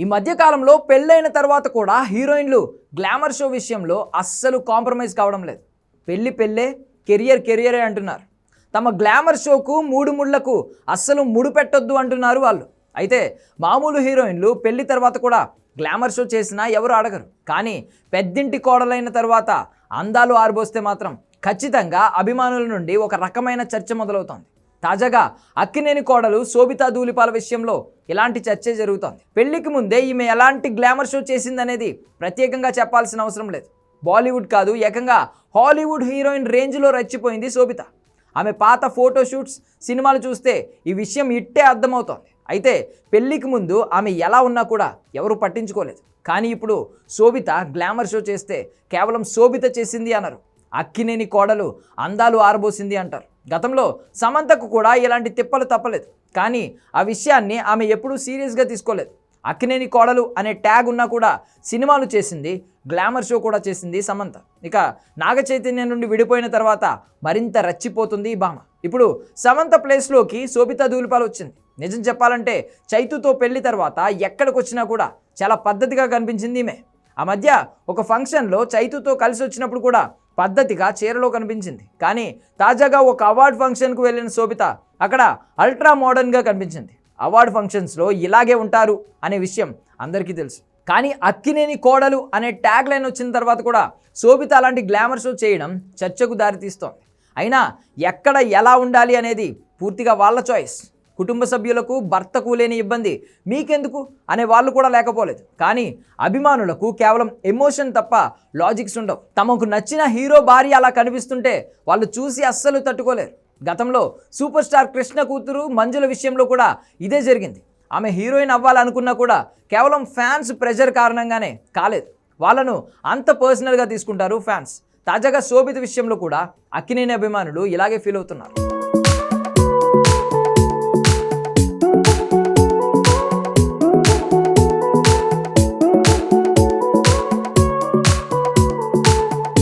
ఈ మధ్యకాలంలో పెళ్ళైన తర్వాత కూడా హీరోయిన్లు గ్లామర్ షో విషయంలో అస్సలు కాంప్రమైజ్ కావడం లేదు. పెళ్ళి పెళ్ళే కెరియర్ కెరియరే అంటున్నారు. తమ గ్లామర్ షోకు మూడు ముళ్ళకు అస్సలు ముడు పెట్టొద్దు అంటున్నారు వాళ్ళు. అయితే మామూలు హీరోయిన్లు పెళ్ళి తర్వాత కూడా గ్లామర్ షో చేసినా ఎవరు అడగరు కానీ పెద్దింటి కోడలైన తర్వాత అందాలు ఆరిపోస్తే మాత్రం ఖచ్చితంగా అభిమానుల నుండి ఒక రకమైన చర్చ మొదలవుతోంది. తాజాగా అక్కినేని కోడలు శోభితా ధూళిపాల విషయంలో ఇలాంటి చర్చే జరుగుతోంది. పెళ్ళికి ముందే ఈమె ఎలాంటి గ్లామర్ షో చేసిందనేది ప్రత్యేకంగా చెప్పాల్సిన అవసరం లేదు. బాలీవుడ్ కాదు ఏకంగా హాలీవుడ్ హీరోయిన్ రేంజ్లో రెచ్చిపోయింది శోభిత. ఆమె పాత ఫోటోషూట్స్ సినిమాలు చూస్తే ఈ విషయం ఇట్టే అర్థమవుతోంది. అయితే పెళ్ళికి ముందు ఆమె ఎలా ఉన్నా కూడా ఎవరు పట్టించుకోలేదు. కానీ ఇప్పుడు శోభిత గ్లామర్ షో చేస్తే కేవలం శోభిత చేసింది అన్నారు. అక్కినేని కోడలు అందాలు ఆరబోసింది అంటారు. గతంలో సమంతకు కూడా ఇలాంటి తిప్పలు తప్పలేదు. కానీ ఆ విషయాన్ని ఆమె ఎప్పుడూ సీరియస్గా తీసుకోలేదు. అక్కినేని కోడలు అనే ట్యాగ్ ఉన్నా కూడా సినిమాలు చేసింది గ్లామర్ షో కూడా చేసింది సమంత. ఇక నాగ చైతన్యం నుండి విడిపోయిన తర్వాత మరింత రచ్చిపోతుంది ఈ భామ. ఇప్పుడు సమంత ప్లేస్లోకి శోభితా దూలిపాలు వచ్చింది. నిజం చెప్పాలంటే చైతుతో పెళ్ళి తర్వాత ఎక్కడికి వచ్చినా కూడా చాలా పద్ధతిగా కనిపించింది ఈమె. ఆ మధ్య ఒక ఫంక్షన్లో చైతుతో కలిసి వచ్చినప్పుడు కూడా పద్ధతిగా చీరలో కనిపించింది. కానీ తాజాగా ఒక అవార్డ్ ఫంక్షన్కు వెళ్ళిన శోభిత అక్కడ అల్ట్రా మోడర్న్గా కనిపించింది. అవార్డ్ ఫంక్షన్స్లో ఇలాగే ఉంటారు అనే విషయం అందరికీ తెలుసు. కానీ అక్కినేని కోడలు అనే ట్యాగ్ లైన్ వచ్చిన తర్వాత కూడా శోభిత అలాంటి గ్లామర్ షో చేయడం చర్చకు దారితీస్తోంది. అయినా ఎక్కడ ఎలా ఉండాలి అనేది పూర్తిగా వాళ్ళ చాయిస్. కుటుంబ సభ్యులకు భర్తకు లేని ఇబ్బంది. మీకెందుకు? అనే వాళ్ళు కూడా లేకపోలేదు. కానీ అభిమానులకు కేవలం ఎమోషన్ తప్ప లాజిక్స్ ఉండవు. తమకు నచ్చిన హీరో భార్య అలా కనిపిస్తుంటే వాళ్ళు చూసి అస్సలు తట్టుకోలేరు. గతంలో సూపర్ స్టార్ కృష్ణ కూతురు మంజుల విషయంలో కూడా ఇదే జరిగింది. ఆమె హీరోయిన్ అవ్వాలనుకున్నా కూడా కేవలం ఫ్యాన్స్ ప్రెషర్ కారణంగానే కాలేదు. వాళ్ళను అంత పర్సనల్గా తీసుకుంటారు ఫ్యాన్స్. తాజాగా శోభిత విషయంలో కూడా అక్కినేని అభిమానులు ఇలాగే ఫీల్ అవుతున్నారు.